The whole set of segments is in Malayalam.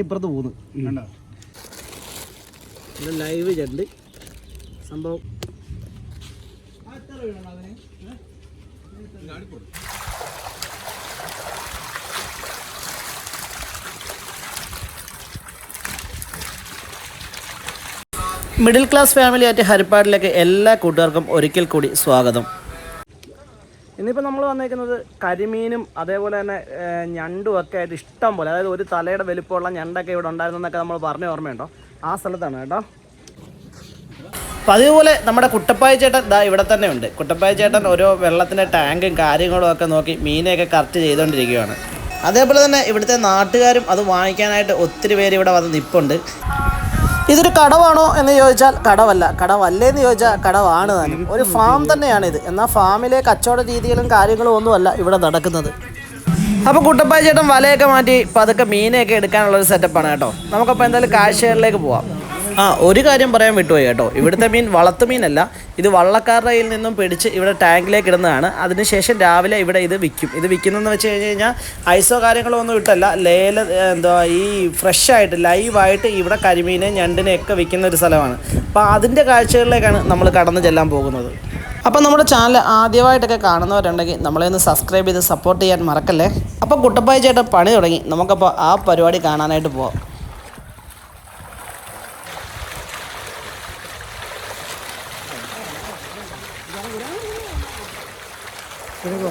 ഇപ്പുറത്ത് പോകുന്നു. ലൈവ് ചെണ്ട്. സംഭവം. മിഡിൽ ക്ലാസ് ഫാമിലി ആയിട്ട് ഹരിപ്പാടിലേക്ക് എല്ലാ കൂട്ടുകാർക്കും ഒരിക്കൽ കൂടി സ്വാഗതം. ഇന്നിപ്പോൾ നമ്മൾ വന്നേക്കുന്നത് കരിമീനും അതേപോലെ തന്നെ ഞണ്ടും ഒക്കെ ആയിട്ട് ഇഷ്ടം പോലെ. അതായത് ഒരു തലയുടെ വലിപ്പമുള്ള ഞണ്ടൊക്കെ ഇവിടെ ഉണ്ടായിരുന്നെന്നൊക്കെ നമ്മൾ പറഞ്ഞ ഓർമ്മയുണ്ടോ? ആ സ്ഥലത്താണ് കേട്ടോ. അപ്പം അതേപോലെ നമ്മുടെ കുട്ടപ്പായ ചേട്ടൻ ദാ ഇവിടെ തന്നെ ഉണ്ട്. കുട്ടപ്പായ ചേട്ടൻ ഓരോ വെള്ളത്തിന്റെ ടാങ്കും കാര്യങ്ങളും ഒക്കെ നോക്കി മീനെയൊക്കെ കറക്റ്റ് ചെയ്തുകൊണ്ടിരിക്കുകയാണ് അതേപോലെ തന്നെ ഇവിടുത്തെ നാട്ടുകാരും അത് വാങ്ങിക്കാനായിട്ട് ഒത്തിരി പേര് ഇവിടെ വന്ന് നിൽപ്പുണ്ട് ഇതൊരു കടവാണോ എന്ന് ചോദിച്ചാൽ കടവല്ല. കടവല്ലേ എന്ന് ചോദിച്ചാൽ കടവാണ് താനും ഒരു ഫാം തന്നെയാണ് ഇത് എന്നാൽ ഫാമിലെ കച്ചവട രീതികളും കാര്യങ്ങളും ഒന്നുമല്ല ഇവിടെ നടക്കുന്നത്. അപ്പോൾ കുട്ടപ്പായ ചേട്ടൻ വലയൊക്കെ മാറ്റി പതുക്കെ മീനെയൊക്കെ എടുക്കാനുള്ള ഒരു സെറ്റപ്പാണ് കേട്ടോ. നമുക്കപ്പോൾ എന്തായാലും കാഴ്ചകളിലേക്ക് പോവാം. ആ ഒരു കാര്യം പറയാൻ വിട്ടുപോയി കേട്ടോ. ഇവിടുത്തെ മീൻ വളർത്തു മീനല്ല. ഇത് വള്ളക്കാരുടെ കയ്യിൽ നിന്നും പിടിച്ച് ഇവിടെ ടാങ്കിലേക്ക് ഇടുന്നതാണ്. അതിനുശേഷം രാവിലെ ഇവിടെ ഇത് വിൽക്കും. ഇത് വിൽക്കുന്നതെന്ന് വെച്ച് കഴിഞ്ഞ് കഴിഞ്ഞാൽ ഐസോ കാര്യങ്ങളോ ഒന്നും ഇട്ടല്ല. ലേല എന്തോ ഈ ഫ്രഷ് ആയിട്ട് ലൈവായിട്ട് ഇവിടെ കരിമീനെ ഞണ്ടിനെ ഒക്കെ വിൽക്കുന്ന ഒരു സ്ഥലമാണ്. അപ്പോൾ അതിന്റെ കാഴ്ചകളിലേക്കാണ് നമ്മൾ കടന്നു ചെല്ലാൻ പോകുന്നത്. അപ്പം നമ്മുടെ ചാനൽ ആദ്യമായിട്ടൊക്കെ കാണുന്നവരുണ്ടെങ്കിൽ നമ്മളെ ഒന്ന് സബ്സ്ക്രൈബ് ചെയ്ത് സപ്പോർട്ട് ചെയ്യാൻ മറക്കല്ലേ? അപ്പം കുട്ടപ്പായ ചേട്ടൻ പണി തുടങ്ങി. നമുക്കപ്പോൾ ആ പരിപാടി കാണാനായിട്ട് പോവാം.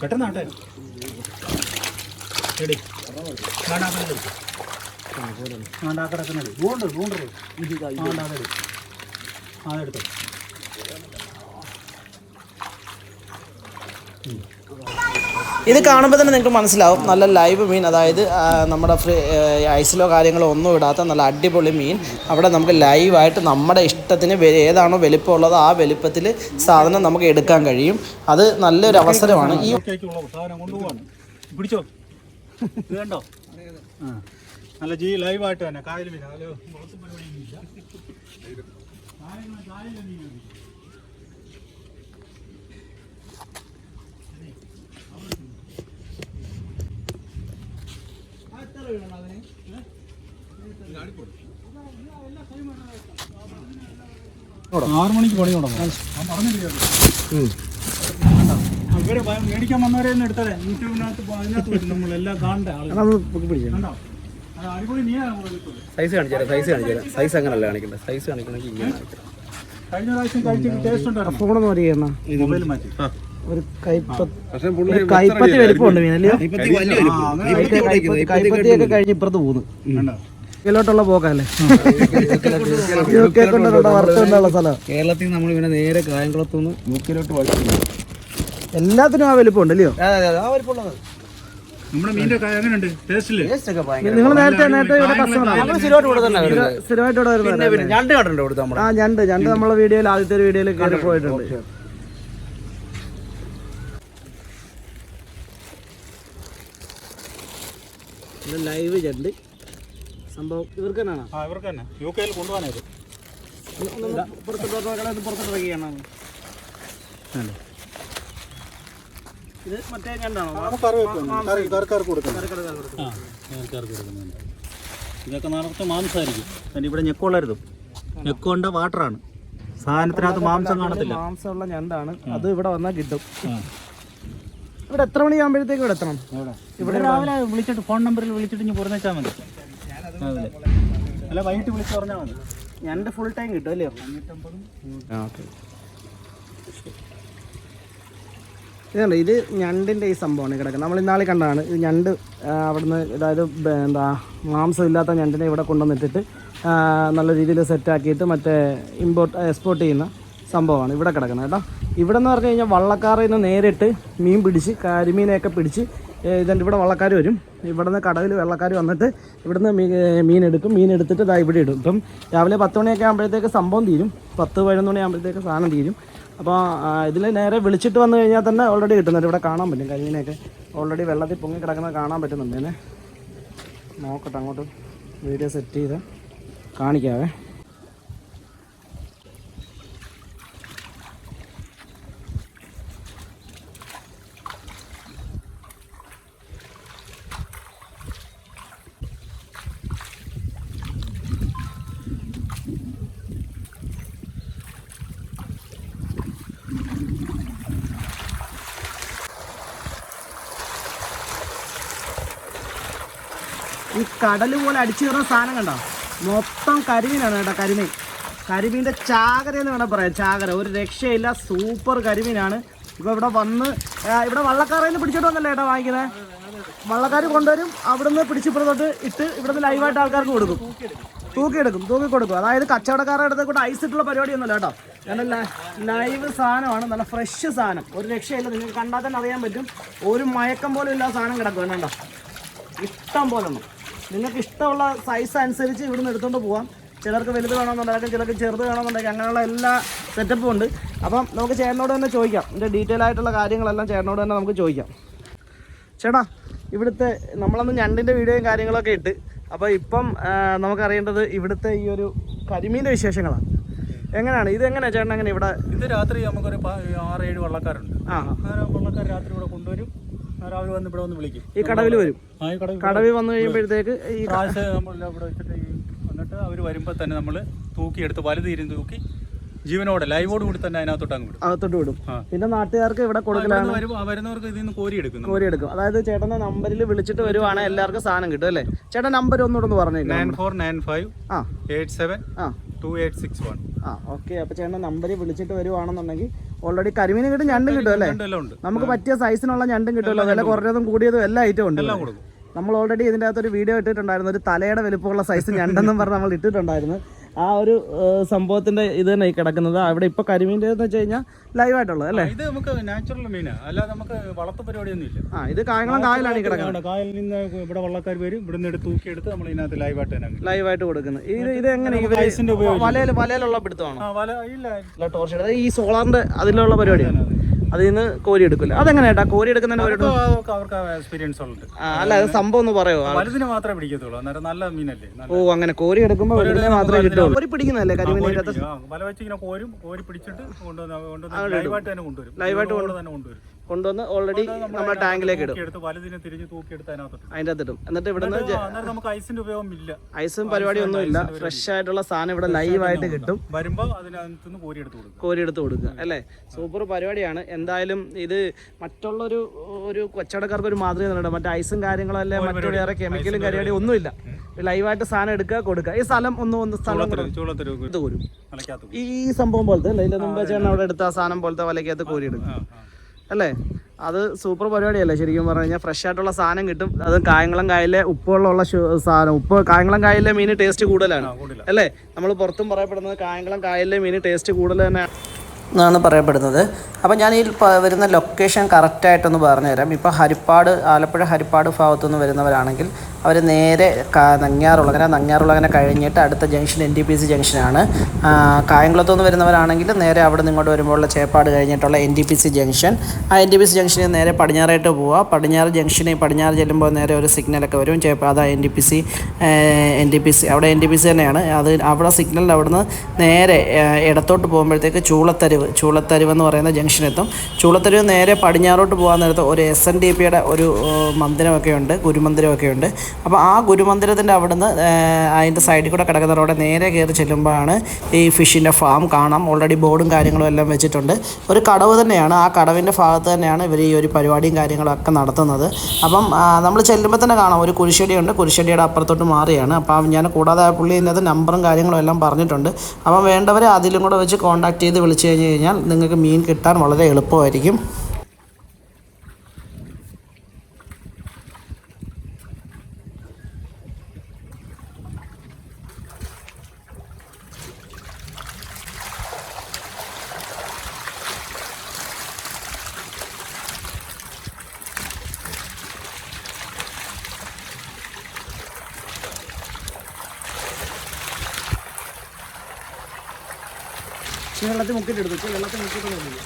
പെട്ടെന്നാട്ടെ. എടി കാണാക്കണത് ഇത് കാണുമ്പോൾ തന്നെ നിങ്ങൾക്ക് മനസ്സിലാവും. നല്ല ലൈവ് മീൻ. അതായത് നമ്മുടെ ഫ്രീ ഐസിലോ കാര്യങ്ങളോ ഒന്നും ഇടാത്ത നല്ല അടിപൊളി മീൻ. അവിടെ നമുക്ക് ലൈവായിട്ട് നമ്മുടെ ഇഷ്ടത്തിന് ഏതാണോ വലിപ്പമുള്ളത് ആ വലിപ്പത്തിൽ സാധനം നമുക്ക് എടുക്കാൻ കഴിയും. അത് നല്ലൊരു അവസരമാണ്. ഈ പിടിച്ചോ? കണ്ടോ? നല്ല ജീ ലൈവായിട്ട് തന്നെ. മീൻ വളർത്തു ആറ് മണിക്ക് പണി തുടങ്ങും ഇവർ മേടിക്കാൻ വന്നവരെ ഒന്ന് എടുത്തേ യൂട്യൂബിനകത്ത് പോ- അതിനകത്ത് വരും നമ്മളെല്ലാം കാണണ്ടേ ആളുകൾ സൈസ് കാണിച്ചാൽ സൈസ് കാണിച്ചാൽ സൈസ് അങ്ങനല്ല സൈസ് കാണിക്കണമെങ്കിൽ ഇങ്ങനെ കാണിക്കണം കഴിഞ്ഞ പ്രാവശ്യം കഴിച്ചിട്ട് ടേസ്റ്റ് ഉണ്ടായിരുന്നു. ഫോണെന്ന് പറയുന്ന മൊബൈൽ മാറ്റി. ഒരു കൈപ്പത്തി വലിപ്പമുണ്ട് മീനല്ലയോ? കൈപ്പത്തിയൊക്കെ കഴിഞ്ഞ് ഇപ്പുറത്ത് പോകുന്നു. കേരളോട്ടുള്ള പോക്കല്ലേ? കേരളത്തിൽ നമ്മൾ ഇവനെ നേരെ കായംകുളത്തുനിന്ന് യുക്കെയിലോട്ട് വഴി എല്ലാത്തിനും ആ വലിപ്പം അല്ലയോ? നിങ്ങൾ നേരത്തെ നേരത്തെ ഇവിടെ ആ ഞണ്ട് ഞണ്ട് നമ്മളെ വീഡിയോയിൽ ആദ്യത്തെ ഒരു വീഡിയോയിൽ കയറി പോയിട്ടുണ്ട്. ലൈവ് ഞണ്ട്. സംഭവം ഇവർക്ക് തന്നെയാണ്? ആ ഇവർക്ക് തന്നെ. യു കെയിൽ കൊണ്ടുപോകാനായത് പുറത്തിറങ്ങിയാണ് ഇത്. മറ്റേ ഞണ്ടാണോ ഇതൊക്കെ നിറച്ച് മാംസമായിരിക്കും അതിന്റെ ഇവിടെ ഞെക്കുള്ളരുത് ഞെക്കോണ്ട വാട്ടറാണ്. സാധനത്തിനകത്ത് മാംസം കാണത്തില്ല. മാംസമുള്ള ഞണ്ടാണ്. അത് ഇവിടെ വന്നാൽ കിട്ടും. ഇവിടെ എത്ര മണിയാകുമ്പോഴത്തേക്ക് ഇവിടെ എത്തണം? ഇവിടെ രാവിലെ വിളിച്ചിട്ട് ഫോൺ നമ്പറിൽ വിളിച്ചിട്ട് ഇനി പുറത്തേച്ചാൽ മതി. അല്ല വൈകിട്ട് വിളിച്ചു പറഞ്ഞാൽ മതി. എന്റെ ഫുൾ ടൈം കിട്ടും അല്ലേ? ഇതുണ്ട് ഇത് ഞണ്ടിന്റെ ഈ സംഭവമാണ് കിടക്കുന്നത്. നമ്മൾ ഇന്നാളെ കണ്ടതാണ് ഇത് ഞണ്ട് അവിടുന്ന് അതായത് എന്താ മാംസമില്ലാത്ത ഞണ്ടിനെ ഇവിടെ കൊണ്ടുവന്നിട്ടിട്ട് നല്ല രീതിയിൽ സെറ്റാക്കിയിട്ട് മറ്റേ ഇമ്പോർട്ട് എക്സ്പോർട്ട് ചെയ്യുന്ന സംഭവമാണ് ഇവിടെ കിടക്കുന്നത് കേട്ടോ. ഇവിടെ എന്ന് പറഞ്ഞു കഴിഞ്ഞാൽ വള്ളക്കാറിൽ നിന്ന് നേരിട്ട് മീൻ പിടിച്ച് കരിമീനെയൊക്കെ പിടിച്ച് ഇതുണ്ട് ഇവിടെ വള്ളക്കാർ വരും. ഇവിടുന്ന് കടവിൽ വെള്ളക്കാർ വന്നിട്ട് ഇവിടുന്ന് മീൻ എടുക്കും മീൻ എടുത്തിട്ട് ഇതാ ഇവിടെ ഇടും. ഇപ്പം രാവിലെ പത്ത് മണിയൊക്കെ ആകുമ്പോഴത്തേക്ക് സംഭവം തീരും. പത്ത് പതിനൊന്ന് മണി ആകുമ്പോഴത്തേക്ക് സാധനം തീരും. അപ്പോൾ ഇതിൽ നേരെ വിളിച്ചിട്ട് വന്നു കഴിഞ്ഞാൽ തന്നെ ഓൾറെഡി കിട്ടുന്നുണ്ട് ഇവിടെ കാണാൻ പറ്റും. കരിമീനൊക്കെ ഓൾറെഡി വെള്ളത്തിൽ പൊങ്ങി കിടക്കുന്നത് കാണാൻ പറ്റുന്നുണ്ട്. തന്നെ നോക്കട്ടെ അങ്ങോട്ട്. വീഡിയോ സെറ്റ് ചെയ്ത് കാണിക്കാവേ. ഈ കടൽ പോലെ അടിച്ചു കയറുന്ന സാധനം കണ്ടോ? മൊത്തം കരിമീനാണ് കേട്ടോ കരിമീൻ. കരിമീന്റെ ചാകര എന്ന് വേണം പറയാം ചാകര. ഒരു രക്ഷയില്ല സൂപ്പർ കരിമീനാണ്. ഇപ്പോൾ ഇവിടെ വന്ന് ഇവിടെ വള്ളക്കാരയിൽ നിന്ന് പിടിച്ചിട്ട് വന്നല്ലേ ഏട്ടാ വാങ്ങിക്കുന്നത് വള്ളക്കാർ കൊണ്ടുവരും അവിടുന്ന് പിടിച്ചിപ്പുറത്തോട്ട് ഇട്ട് ഇവിടുന്ന് ലൈവായിട്ട് ആൾക്കാർക്ക് കൊടുക്കും. തൂക്കിയെടുക്കും തൂക്കി കൊടുക്കും അതായത് കച്ചവടക്കാരുടെ അടുത്ത് കൂടെ ഐസ് ഇട്ടുള്ള പരിപാടിയൊന്നുമല്ല കേട്ടോ. നല്ല ലൈവ് സാധനമാണ് നല്ല ഫ്രഷ് സാധനം. ഒരു രക്ഷയില്ല നിങ്ങൾക്ക് കണ്ടാൽ തന്നെ അറിയാൻ പറ്റും. ഒരു മയക്കം പോലും ഇല്ലാത്ത സാധനം കിടക്കും കണ്ടോ? ഇഷ്ടം പോലെ നിങ്ങൾക്ക് ഇഷ്ടമുള്ള സൈസ് അനുസരിച്ച് ഇവിടുന്ന് എടുത്തുകൊണ്ട് പോവാം. ചിലർക്ക് വലുത് വേണമെന്നുണ്ടെങ്കിൽ ചിലർക്ക് ചെറുത് വേണമെന്നുണ്ടെങ്കിൽ അങ്ങനെയുള്ള എല്ലാ സെറ്റപ്പും ഉണ്ട്. അപ്പം നമുക്ക് ചേട്ടനോട് തന്നെ ചോദിക്കാം. ഇതിന്റെ ഡീറ്റെയിൽ ആയിട്ടുള്ള കാര്യങ്ങളെല്ലാം ചേട്ടനോട് തന്നെ നമുക്ക് ചോദിക്കാം. ചേട്ടാ ഇവിടുത്തെ നമ്മളന്ന് ഞണ്ടിന്റെ വീഡിയോയും കാര്യങ്ങളൊക്കെ ഇട്ട്. അപ്പോൾ ഇപ്പം നമുക്കറിയേണ്ടത് ഇവിടുത്തെ ഈ ഒരു കരിമീന്റെ വിശേഷങ്ങളാണ്. എങ്ങനെയാണ്? ഇത് എങ്ങനെയാണ് ചേട്ടൻ എങ്ങനെ ഇവിടെ ഇത് രാത്രി നമുക്കൊരു ആറ് ഏഴ് വള്ളക്കാരുണ്ട്. ആ വള്ളക്കാർ രാത്രി ഇവിടെ കൊണ്ടുവരും. രാവിലെ വന്ന് ഇവിടെ വന്ന് വിളിക്കും. ഈ കടവിൽ വരും. കടവിൽ വന്നു കഴിയുമ്പോഴത്തേക്ക് ഈ കാശ് നമ്മൾ ഇവിടെ വെച്ചിട്ട് വന്നിട്ട് അവർ വരുമ്പോൾ തന്നെ നമ്മൾ തൂക്കിയെടുത്ത് വലുതീരും തൂക്കി ജീവനോടെ ലൈവോട് കൂടി തന്നെ അതിനകത്തോട്ട് അങ്ങ് വിടും. അകത്തോട്ട് വിടും. പിന്നെ നാട്ടുകാർക്ക് ഇവിടെ കൊടുക്കലാണ്. വരുന്നവർക്ക് ഇതിൽ നിന്ന് കോരി എടുക്കുന്നു കോരി എടുക്കും അതായത് ചേട്ടന്റെ നമ്പറിൽ വിളിച്ചിട്ട് വരുവാണെങ്കിൽ എല്ലാവർക്കും സാധനം കിട്ടും അല്ലേ? ചേട്ടൻ നമ്പർ ഒന്നുകൂടെ ഒന്ന് പറഞ്ഞു നയൻ ഫോർ നയൻ ഫൈവ് ആ. എയ്റ്റ് സെവൻ ആ. Two eight six one. ആ ഓക്കെ. അപ്പോൾ ചേട്ടന്റെ നമ്പറിൽ വിളിച്ചിട്ട് വരുവാണെന്നുണ്ടെങ്കിൽ ഓൾറെഡി കരിമീൻ കിട്ടും ഞണ്ടും കിട്ടും അല്ലേ? നമുക്ക് പറ്റിയ സൈസിനുള്ള ഞണ്ടും കിട്ടുമല്ലോ വില കുറഞ്ഞതും കൂടിയതും എല്ലാ ഐറ്റവും ഉണ്ട് നമ്മൾ ഓൾറെഡി ഇതിന്റെ അകത്തൊരു വീഡിയോ ഇട്ടിട്ടുണ്ടായിരുന്നു. ഒരു തലയുടെ വലുപ്പമുള്ള സൈസ് ഞണ്ടെന്നും പറഞ്ഞ് നമ്മൾ ഇട്ടിട്ടുണ്ടായിരുന്നു. ആ ഒരു സംഭവത്തിന്റെ ഇത് തന്നെ ഈ കിടക്കുന്നത്. അവിടെ ഇപ്പൊ കരിമീന്റെ എന്ന് വെച്ച് കഴിഞ്ഞാൽ ലൈവ് ആയിട്ടുള്ളത് അല്ലേ? ഇത് നമുക്ക് നാച്ചുറൽ മീനാണ് അല്ലാതെ നമുക്ക് വളർത്തു പരിപാടിയൊന്നും ഇല്ല ആ ഇത് കായംകുളം കായലാണ് ഈ കിടക്കുന്നത്. കായലിൽ നിന്ന് ഇവിടെ വള്ളക്കാർ വരും. ഇവിടുന്ന് എടുത്ത് തൂക്കിയെടുത്ത് നമ്മൾ ഇതിനകത്ത് ലൈവായിട്ട് തന്നെ ലൈവായിട്ട് കൊടുക്കുന്നത്. ഇത് ഇത് എങ്ങനെ വലയിൽ വലയിലുള്ള പിടുത്തമാണോ? ഇല്ല. ടോർച്ച് ഈ സോളാറിന്റെ അതിലുള്ള പരിപാടിയാണ്. അതിൽ നിന്ന് കോരി എടുക്കില്ല. അതെങ്ങനെ ഏട്ടാ കോരി എടുക്കുന്നതിന് ഒരു അവർക്ക് എക്സ്പീരിയൻസ് ഉണ്ട് അല്ല അത് സംഭവം ഒന്ന് പറയോ? വലുതിനെ മാത്രമേ പിടിക്കത്തുള്ളൂ. അന്നേരം നല്ല മീനല്ലേ? ഓ അങ്ങനെ കോരി എടുക്കുമ്പോൾ വെറുതെ മാത്രമേ കിട്ടുള്ളൂ. കോരി പിടിക്കുന്നതല്ലേ പിടിക്കും. വല വെച്ച് ഇങ്ങനെ കോരും കോരി പിടിച്ചിട്ട് കൊണ്ടുവന്ന് ലൈവായിട്ട് തന്നെ കൊണ്ടുവരും. ലൈവായിട്ട് കൊണ്ടുവന്ന് തന്നെ കൊണ്ടുവരും. കൊണ്ടുവന്ന് ഓൾറെഡി നമ്മുടെ ടാങ്കിലേക്ക് ഇടും. അതിന്റെ വലുതിനെ തിരിഞ്ഞ് തൂക്കിയെടുത്ത് അതിനകത്തോട്ട് അതിന്റെ അകത്ത് ഇടും എന്നിട്ട് ഇവിടെ ഐസും പരിപാടി നമുക്ക് ഐസിന്റെ ഉപയോഗം ഇല്ല. ഐസും പരിപാടിയൊന്നുമില്ല. ഫ്രഷ് ആയിട്ടുള്ള സാധനം ഇവിടെ ലൈവ് ആയിട്ട് കിട്ടും. വരുമ്പോൾ കോരി എടുത്ത് കൊടുക്കുക. അല്ലേ? സൂപ്പർ പരിപാടിയാണ്. എന്തായാലും ഇത് മറ്റുള്ള ഒരു ഒരു കച്ചവടക്കാർക്ക് ഒരു മാതൃക തന്നെയുണ്ട് മറ്റേ ഐസും കാര്യങ്ങളും അല്ലെ മറ്റു വേറെ കെമിക്കലും പരിപാടിയും ഒന്നുമില്ല. ലൈവായിട്ട് സാധനം എടുക്കുക കൊടുക്കുക. ഈ സ്ഥലം ഒന്ന് ഒന്ന് സ്ഥലം കോരും. ഈ സംഭവം പോലത്തെ അല്ലേ? ഇതിന് മുമ്പ് ചേട്ടൻ അവിടെ എടുത്ത സാധനം പോലത്തെ വലക്കകത്ത് കോരി എടുക്കും ആ ആ. അല്ലേ? അത് സൂപ്പർ പരിപാടിയല്ലേ ശരിക്കും പറഞ്ഞു കഴിഞ്ഞാൽ ഫ്രഷ് ആയിട്ടുള്ള സാധനം കിട്ടും. അത് കായംകുളം കായലിലെ ഉപ്പുള്ള സാധനം. ഉപ്പ് കായംകുളം കായലിലെ മീൻ ടേസ്റ്റ് കൂടുതലാണ്. അല്ലേ? നമ്മൾ പുറത്തും പറയപ്പെടുന്നത് കായംകുളം കായലിലെ മീൻ ടേസ്റ്റ് കൂടുതൽ തന്നെ. എന്നാണ് പറയപ്പെടുന്നത്. അപ്പോൾ ഞാൻ ഈ വരുന്ന ലൊക്കേഷൻ കറക്റ്റായിട്ടൊന്ന് പറഞ്ഞുതരാം. ഇപ്പോൾ ഹരിപ്പാട് ആലപ്പുഴ ഹരിപ്പാട് ഭാഗത്തുനിന്ന് വരുന്നവരാണെങ്കിൽ അവർ നേരെ നങ്ങ്യാറുളകന നങ്ങ്യാറുളകര കഴിഞ്ഞിട്ട് അടുത്ത junction N T P C ജംഗ്ഷനാണ്. കായംകുളത്തു നിന്ന് വരുന്നവരാണെങ്കിൽ നേരെ അവിടെ നിന്ന് ഇങ്ങോട്ട് വരുമ്പോഴുള്ള ചേപ്പാട് കഴിഞ്ഞിട്ടുള്ള N T P C junction. ആ എൻ ടി പി സി ജംഗ്ഷനിൽ നേരെ പടിഞ്ഞാറായിട്ട് പോവുക. പടിഞ്ഞാറ് ജംഗ്ഷനിൽ പടിഞ്ഞാറ് ചെല്ലുമ്പോൾ നേരെ ഒരു സിഗ്നലൊക്കെ വരും. ചേപ്പാ അതാ N T P C N T P C അവിടെ എൻ ടി പി സി തന്നെയാണ്. അത് അവിടെ സിഗ്നലിൽ അവിടുന്ന് നേരെ ഇടത്തോട്ട് പോകുമ്പോഴത്തേക്ക് ചൂളത്തരുവ് ചൂളത്തരുവ് എന്ന് പറയുന്ന ജംഗ്ഷൻ എത്തും ചൂളത്തരുവ് നേരെ പടിഞ്ഞാറോട്ട് പോകാൻ നേരത്ത് ഒരു എസ് എൻ ഡി പിയുടെ ഒരു മന്ദിരമൊക്കെ ഉണ്ട് ഗുരുമന്ദിരമൊക്കെ ഉണ്ട്. അപ്പോൾ ആ ഗുരുമന്ദിരത്തിന്റെ അവിടുന്ന് അതിന്റെ സൈഡിൽ കൂടെ കിടക്കുന്ന റോഡ് നേരെ കയറി ചെല്ലുമ്പോഴാണ് ഈ ഫിഷിന്റെ ഫാം കാണാം. ഓൾറെഡി ബോർഡും കാര്യങ്ങളും എല്ലാം വെച്ചിട്ടുണ്ട്. ഒരു കടവ് തന്നെയാണ്. ആ കടവിന്റെ ഭാഗത്ത് തന്നെയാണ് ഇവർ ഈ ഒരു പരിപാടിയും കാര്യങ്ങളൊക്കെ നടത്തുന്നത്. അപ്പം നമ്മൾ ചെല്ലുമ്പോൾ തന്നെ കാണാം. ഒരു കുരിശടിയുണ്ട്. കുരിശടിയുടെ അപ്പുറത്തോട്ട് മാറിയാണ്. അപ്പം ഞാൻ കൂടാതെ ആ പുള്ളി ഇതിനകത്ത് നമ്പറും കാര്യങ്ങളും എല്ലാം പറഞ്ഞിട്ടുണ്ട്. അപ്പം വേണ്ടവരെ അതിലും കൂടെ വെച്ച് കോൺടാക്ട് ചെയ്ത് വിളിച്ചു കഴിഞ്ഞ് കഴിഞ്ഞാൽ നിങ്ങൾക്ക് മീൻ കിട്ടാൻ വളരെ എളുപ്പമായിരിക്കും. വെള്ളത്തിൽ മുക്കിട്ട് എടുത്തു. ഇച്ചിരി വെള്ളത്തിൽ മുക്കിട്ട് എടുത്തു.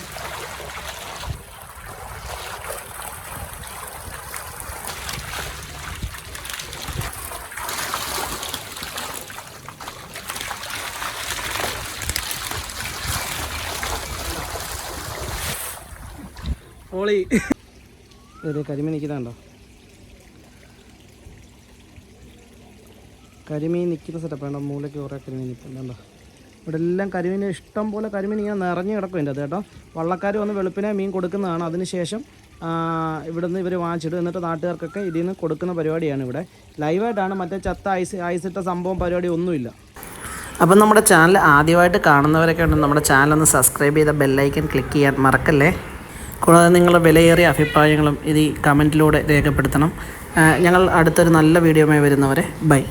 ഓളി. ഇത് കരിമീൻ നിൽക്കുന്നുണ്ടോ കരിമീൻ നിൽക്കുന്ന സെറ്റപ്പ് വേണ്ട മൂലയ്ക്ക് കുറേ കരിമീൻ നിൽക്കുന്നുണ്ടോ ഇവിടെ എല്ലാം കരിമീൻ ഇഷ്ടം പോലെ കരിമീൻ ഇങ്ങനെ നിറഞ്ഞു കിടക്കും എന്റെ അത് കേട്ടോ. വള്ളക്കാർ വന്ന് വെളുപ്പിനെ മീൻ കൊടുക്കുന്നതാണ്. അതിനുശേഷം ഇവിടെ നിന്ന് ഇവർ വാങ്ങിച്ചിടും. എന്നിട്ട് നാട്ടുകാർക്കൊക്കെ ഇതിൽ നിന്ന് കൊടുക്കുന്ന പരിപാടിയാണ് ഇവിടെ. ലൈവായിട്ടാണ് മറ്റേ ചത്ത ഐസ് ഐസിട്ട സംഭവം പരിപാടി ഒന്നുമില്ല. അപ്പം നമ്മുടെ ചാനൽ ആദ്യമായിട്ട് കാണുന്നവരൊക്കെ ഉണ്ട് നമ്മുടെ ചാനൽ ഒന്ന് സബ്സ്ക്രൈബ് ചെയ്ത ബെല്ലൈക്കൻ ക്ലിക്ക് ചെയ്യാൻ മറക്കല്ലേ? കൂടാതെ നിങ്ങളുടെ വിലയേറിയ അഭിപ്രായങ്ങളും ഇത് ഈ കമന്റിലൂടെ രേഖപ്പെടുത്തണം. ഞങ്ങൾ അടുത്തൊരു നല്ല വീഡിയോമായി വരുന്നവരെ ബൈ